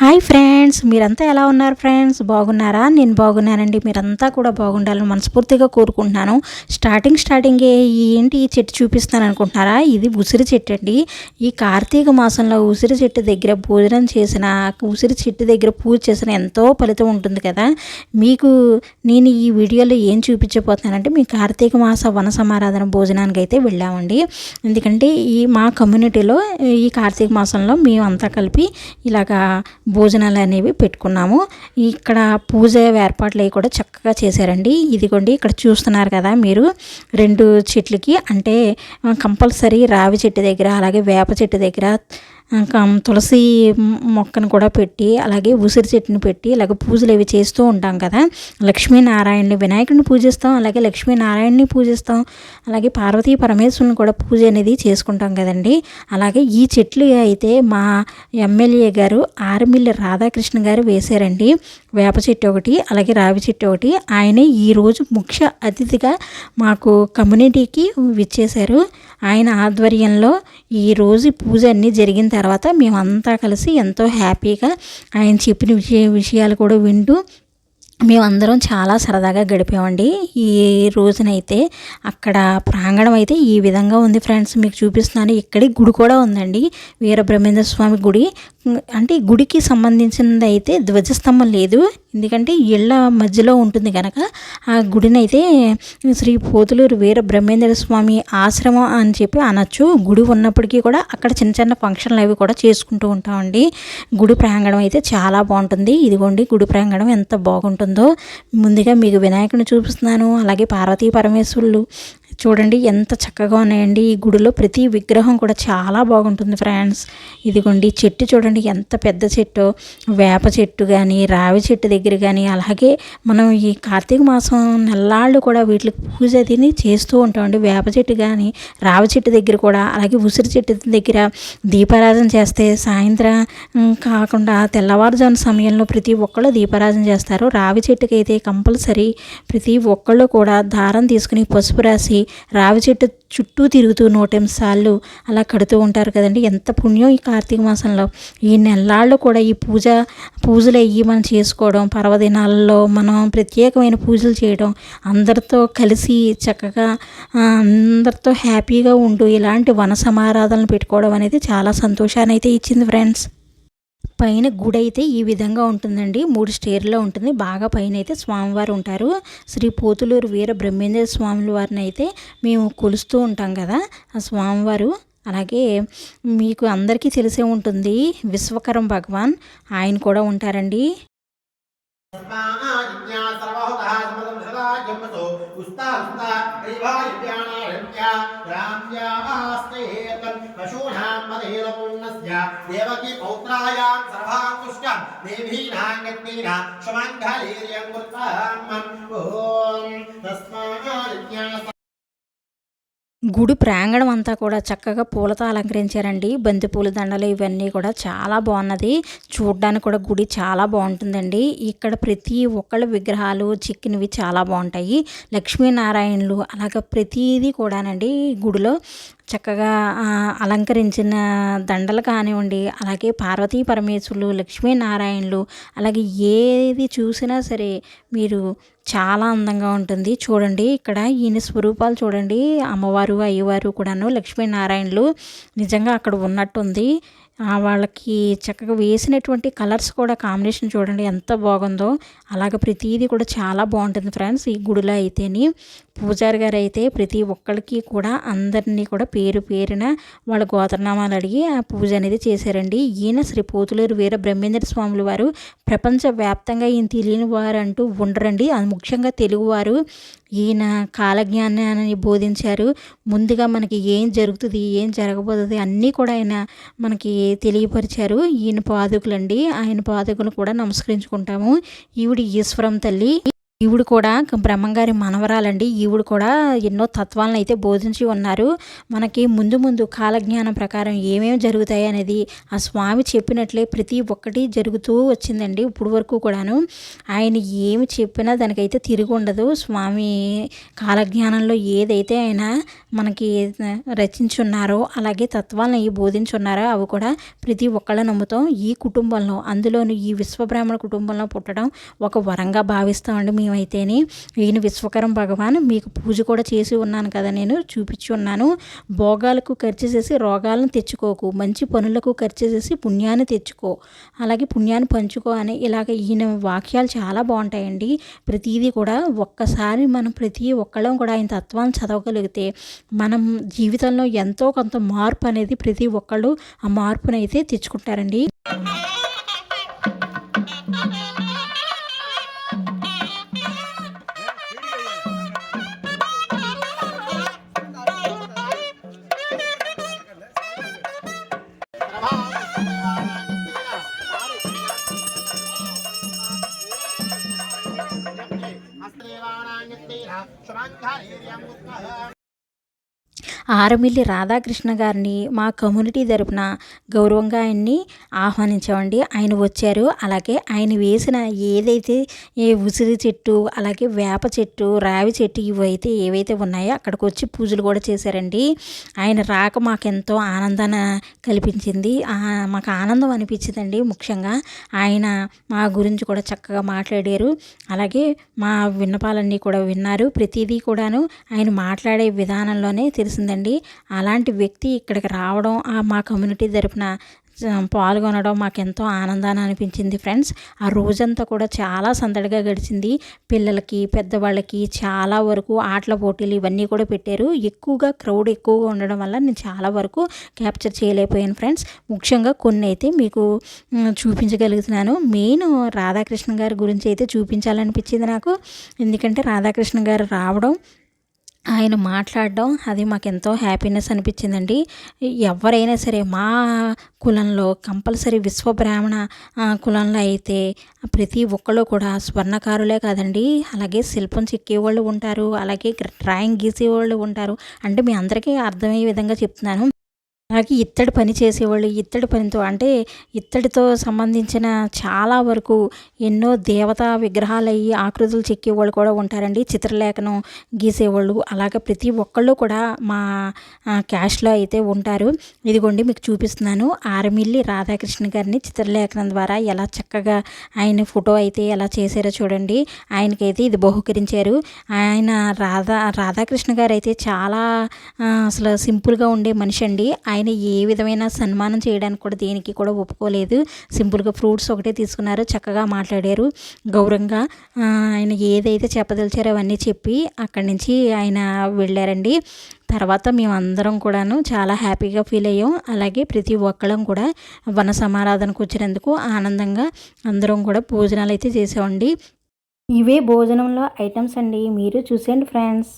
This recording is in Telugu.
హాయ్ ఫ్రెండ్స్ మీరంతా ఎలా ఉన్నారు ఫ్రెండ్స్? బాగున్నారా? నేను బాగున్నానండి. మీరంతా కూడా బాగుండాలని మనస్ఫూర్తిగా కోరుకుంటున్నాను. స్టార్టింగ్ స్టార్టింగే ఏంటి ఈ చెట్టు చూపిస్తాను అనుకుంటున్నారా? ఇది ఉసిరి చెట్టు అండి ఈ కార్తీక మాసంలో ఉసిరి చెట్టు దగ్గర భోజనం చేసిన ఉసిరి చెట్టు దగ్గర పూజ చేసిన ఎంతో ఫలితం ఉంటుంది కదా? మీకు నేను ఈ వీడియోలో ఏం చూపించబోతున్నానంటే మీ కార్తీక మాస వన సమారాధన భోజనానికి అయితే వెళ్ళామండి. ఎందుకంటే ఈ మా కమ్యూనిటీలో ఈ కార్తీక మాసంలో మేమంతా కలిపి ఇలాగా భోజనాలు అనేవి పెట్టుకున్నాము. ఇక్కడ పూజ ఏర్పాట్లు అవి కూడా చక్కగా చేశారండి. ఇదిగోండి ఇక్కడ చూస్తున్నారు కదా మీరు రెండు చెట్లకి అంటే కంపల్సరీ రావి చెట్టు దగ్గర అలాగే వేప చెట్టు దగ్గర ఇంకా తులసి మొక్కను కూడా పెట్టి అలాగే ఉసిరి చెట్టుని పెట్టి అలాగే పూజలు అవి చేస్తూ ఉంటాం కదా. లక్ష్మీనారాయణని వినాయకుడిని పూజిస్తాం అలాగే లక్ష్మీనారాయణని పూజిస్తాం అలాగే పార్వతీ పరమేశ్వరుని కూడా పూజ అనేది చేసుకుంటాం కదండి. అలాగే ఈ చెట్లు అయితే మా ఎమ్మెల్యే గారు ఆర్మిల్లి రాధాకృష్ణ గారు వేశారండి. వేప చెట్టు ఒకటి అలాగే రావి చెట్టు ఒకటి ఆయనే ఈరోజు ముఖ్య అతిథిగా మాకు కమ్యూనిటీకి విచ్చేశారు. ఆయన ఆధ్వర్యంలో ఈరోజు పూజ అన్నీ జరిగిన తర్వాత మేమంతా కలిసి ఎంతో హ్యాపీగా ఆయన చెప్పిన విషయ విషయాలు కూడా వింటూ మేమందరం చాలా సరదాగా గడిపామండి. ఈ రోజునైతే అక్కడ ప్రాంగణం అయితే ఈ విధంగా ఉంది ఫ్రెండ్స్. మీకు చూపిస్తున్నాను. ఇక్కడి గుడి కూడా ఉందండి. వీరబ్రహ్మేంద్ర స్వామి గుడి. అంటే గుడికి సంబంధించినది అయితే ధ్వజస్తంభం లేదు. ఎందుకంటే ఇళ్ళ మధ్యలో ఉంటుంది కనుక ఆ గుడినైతే శ్రీ పోతులూరు వీర బ్రహ్మేంద్ర స్వామి ఆశ్రమం అని చెప్పి అనొచ్చు. గుడి ఉన్నప్పటికీ కూడా అక్కడ చిన్న చిన్న ఫంక్షన్లు అవి కూడా చేసుకుంటూ ఉంటామండి. గుడి ప్రాంగణం అయితే చాలా బాగుంటుంది. ఇదిగోండి గుడి ప్రాంగణం ఎంత బాగుంటుంది. ముందుగా మీకు వినాయకుని చూపిస్తున్నాను అలాగే పార్వతీ పరమేశ్వరులు చూడండి ఎంత చక్కగా ఉన్నాయండి. ఈ గుడిలో ప్రతి విగ్రహం కూడా చాలా బాగుంటుంది ఫ్రెండ్స్. ఇదిగోండి చెట్టు చూడండి ఎంత పెద్ద చెట్టు. వేప చెట్టు కానీ రావి చెట్టు దగ్గర కానీ అలాగే మనం ఈ కార్తీక మాసం నెల్లాళ్ళు కూడా వీటికి పూజ తిని చేస్తూ ఉంటామండి వేప చెట్టు కానీ రావి చెట్టు దగ్గర కూడా అలాగే ఉసిరి చెట్టు దగ్గర దీపారాధన చేస్తే సాయంత్రం కాకుండా తెల్లవారుజాము సమయంలో ప్రతి ఒక్కళ్ళు దీపారాధన చేస్తారు. రావి చెట్టుకైతే కంపల్సరీ ప్రతి ఒక్కళ్ళు కూడా దారం తీసుకుని పసుపు రాసి రావి చెట్టు చుట్టూ తిరుగుతూ నూటెనిమిది సార్లు అలా కడుతూ ఉంటారు కదండి. ఎంత పుణ్యం ఈ కార్తీక మాసంలో. ఈ నెల్లాళ్ళు కూడా ఈ పూజ పూజలు అయ్యి మనం చేసుకోవడం పర్వదినాలలో మనం ప్రత్యేకమైన పూజలు చేయడం అందరితో కలిసి చక్కగా అందరితో హ్యాపీగా ఉంటూ ఇలాంటి వన సమారాధనలు పెట్టుకోవడం అనేది చాలా సంతోషాన్ని అయితే ఇచ్చింది ఫ్రెండ్స్ పైన గుడి అయితే ఈ విధంగా ఉంటుందండి. మూడు స్టేర్లో ఉంటుంది. బాగా పైన అయితే స్వామివారు ఉంటారు. శ్రీ పోతులూరు వీర బ్రహ్మేంద్ర స్వాముల వారిని అయితే మేము కొలుస్తూ ఉంటాం కదా. ఆ స్వామివారు అలాగే మీకు అందరికీ తెలిసే ఉంటుంది విశ్వకరం భగవాన్. ఆయన కూడా ఉంటారండి. కింసో ఉస్తా ఉస్తా దైవాయువ్యానారణ్యా రామ్యామాస్తేతం పశూనాం మదేలపూర్ణస్య దేవకి పౌత్రాయాం సర్వాంకుష్టం దేవీనాంగత్మీనా క్షమాంఘాలీర్యం కృత్వాం ఓం తస్మాదిజ్ఞాస గుడి ప్రాంగణం అంతా కూడా చక్కగా పూలతో అలంకరించారండి. బంతిపూల దండలు ఇవన్నీ కూడా చాలా బాగున్నది. చూడడానికి కూడా గుడి చాలా బాగుంటుందండి. ఇక్కడ ప్రతి ఒక్కళ్ళ విగ్రహాలు చిక్కినవి చాలా బాగుంటాయి. లక్ష్మీనారాయణలు అలాగ ప్రతిదీ కూడానండి గుడిలో. చక్కగా అలంకరించిన దండలు కానివ్వండి అలాగే పార్వతీ పరమేశ్వరులు లక్ష్మీనారాయణులు అలాగే ఏది చూసినా సరే మీరు చాలా అందంగా ఉంటుంది. చూడండి ఇక్కడ ఈయన స్వరూపాలు చూడండి. అమ్మవారు అయ్యవారు కూడాను లక్ష్మీనారాయణులు నిజంగా అక్కడ ఉన్నట్టుంది. వాళ్ళకి చక్కగా వేసినటువంటి కలర్స్ కూడా కాంబినేషన్ చూడండి ఎంత బాగుందో. అలాగే ప్రతిదీ కూడా చాలా బాగుంటుంది ఫ్రెండ్స్ ఈ గుడిలో అయితేని. పూజారి గారు అయితే ప్రతి ఒక్కరికి కూడా అందరినీ కూడా పేరు పేరున వాళ్ళ గోత్రనామాలు అడిగి ఆ పూజ అనేది చేశారండి. ఈయన శ్రీ పోతులేరు వీర బ్రహ్మేంద్ర స్వాములు వారు ప్రపంచవ్యాప్తంగా ఈయన తెలియని వారు అంటూ ఉండరండి. అది ముఖ్యంగా తెలుగువారు. ఈయన కాలజ్ఞానాన్ని బోధించారు. ముందుగా మనకి ఏం జరుగుతుంది ఏం జరగబోతుంది అన్నీ కూడా ఆయన మనకి తెలియపరిచారు. ఈయన పాదుకులండి. ఆయన పాదుకులు కూడా నమస్కరించుకుంటాము. ఈవిడ ఈశ్వరం తల్లి. ఈవిడ కూడా బ్రహ్మంగారి మనవరాలండి. ఈవిడ కూడా ఎన్నో తత్వాలను అయితే బోధించి ఉన్నారు. మనకి ముందు ముందు కాలజ్ఞానం ప్రకారం ఏమేమి జరుగుతాయి అనేది ఆ స్వామి చెప్పినట్లే ప్రతి ఒక్కటి జరుగుతూ వచ్చిందండి ఇప్పుడు వరకు కూడాను. ఆయన ఏమి చెప్పినా దానికైతే తిరిగి ఉండదు. స్వామి కాలజ్ఞానంలో ఏదైతే ఆయన మనకి రచించున్నారో అలాగే తత్వాలను ఈ బోధించున్నారో అవి కూడా ప్రతి ఒక్కళ్ళ నమ్ముతాం. ఈ కుటుంబంలో అందులోనూ ఈ విశ్వబ్రాహ్మణ కుటుంబంలో పుట్టడం ఒక వరంగా భావిస్తామండి మేము. అయితేనే ఈయన విశ్వకరం భగవాన్ మీకు పూజ కూడా చేసి ఉన్నాను కదా నేను చూపించి ఉన్నాను. భోగాలకు ఖర్చు చేసి రోగాలను తెచ్చుకోకు మంచి పనులకు ఖర్చు చేసి పుణ్యాన్ని తెచ్చుకో అలాగే పుణ్యాన్ని పంచుకో అని ఇలాగ ఈయన వాక్యాలు చాలా బాగుంటాయండి. ప్రతిదీ కూడా ఒక్కసారి మనం ప్రతి ఒక్కళ్ళం కూడా ఆయన తత్వాన్ని చదవగలిగితే మనం జీవితంలో ఎంతో కొంత మార్పు అనేది ప్రతి ఒక్కళ్ళు ఆ మార్పునైతే తెచ్చుకుంటారండి. ఆరమిల్లి రాధాకృష్ణ గారిని మా కమ్యూనిటీ తరపున గౌరవంగా ఆయన్ని ఆహ్వానించామండి. ఆయన వచ్చారు. అలాగే ఆయన వేసిన ఏదైతే ఏ ఉసిరి చెట్టు అలాగే వేప చెట్టు రావి చెట్టు ఇవైతే ఏవైతే ఉన్నాయో అక్కడికి వచ్చి పూజలు కూడా చేశారండి. ఆయన రాక మాకెంతో ఆనందాన్ని కల్పించింది. మాకు ఆనందం అనిపించిందండి ముఖ్యంగా. ఆయన మా గురించి కూడా చక్కగా మాట్లాడారు. అలాగే మా విన్నపాలన్నీ కూడా విన్నారు. ప్రతిదీ కూడాను ఆయన మాట్లాడే విధానంలోనే తెలిసిందండి. అలాంటి వ్యక్తి ఇక్కడికి రావడం ఆ మా కమ్యూనిటీ తరపున పాల్గొనడం మాకు ఎంతో ఆనందాన్ని అనిపించింది ఫ్రెండ్స్. ఆ రోజంతా కూడా చాలా సందడిగా గడిచింది. పిల్లలకి పెద్దవాళ్ళకి చాలా వరకు ఆటల పోటీలు ఇవన్నీ కూడా పెట్టారు. ఎక్కువగా క్రౌడ్ ఎక్కువగా ఉండడం వల్ల నేను చాలా వరకు క్యాప్చర్ చేయలేకపోయాను ఫ్రెండ్స్. ముఖ్యంగా కొన్ని అయితే మీకు చూపించగలుగుతున్నాను. మెయిన్ రాధాకృష్ణ గారి గురించి అయితే చూపించాలనిపించింది నాకు. ఎందుకంటే రాధాకృష్ణ గారు రావడం ఆయన మాట్లాడడం అది మాకు ఎంతో హ్యాపీనెస్ అనిపించిందండి. ఎవరైనా సరే మా కులంలో కంపల్సరీ విశ్వబ్రాహ్మణ కులంలో అయితే ప్రతి ఒక్కళ్ళు కూడా స్వర్ణకారులే కాదండి. అలాగే శిల్పం చెక్కేవాళ్ళు ఉంటారు అలాగే డ్రాయింగ్ గీసేవాళ్ళు ఉంటారు. అంటే మీ అందరికీ అర్థమయ్యే విధంగా చెప్తున్నాను. అలాగే ఇత్తడి పని చేసేవాళ్ళు ఇత్తడి పనితో అంటే ఇత్తడితో సంబంధించిన చాలా వరకు ఎన్నో దేవతా విగ్రహాలు అయ్యి ఆకృతులు చెక్కేవాళ్ళు కూడా ఉంటారండి. చిత్రలేఖనం గీసేవాళ్ళు. అలాగే ప్రతి ఒక్కళ్ళు కూడా మా క్యాష్లో అయితే ఉంటారు. ఇదిగోండి మీకు చూపిస్తున్నాను. ఆరమిల్లి రాధాకృష్ణ గారిని చిత్రలేఖనం ద్వారా ఎలా చక్కగా ఆయన ఫోటో అయితే ఎలా చేశారో చూడండి. ఆయనకైతే ఇది బహుకరించారు. ఆయన రాధా రాధాకృష్ణ గారు అయితే చాలా అసలు సింపుల్గా ఉండే మనిషి అండి. ఆయన ఏ విధమైన సన్మానం చేయడానికి కూడా దేనికి కూడా ఒప్పుకోలేదు. సింపుల్గా ఫ్రూట్స్ ఒకటే తీసుకున్నారు. చక్కగా మాట్లాడారు. గౌరవంగా ఆయన ఏదైతే చెప్పదలిచారో అవన్నీ చెప్పి అక్కడి నుంచి ఆయన వెళ్ళారండి. తర్వాత మేమందరం కూడాను చాలా హ్యాపీగా ఫీల్ అయ్యాం. అలాగే ప్రతి ఒక్కళ్ళం కూడా వన సమారాధనకు వచ్చినందుకు ఆనందంగా అందరం కూడా భోజనాలు అయితే చేసామండి. ఇవే భోజనంలో ఐటమ్స్ అండి. మీరు చూసేయండి ఫ్రెండ్స్.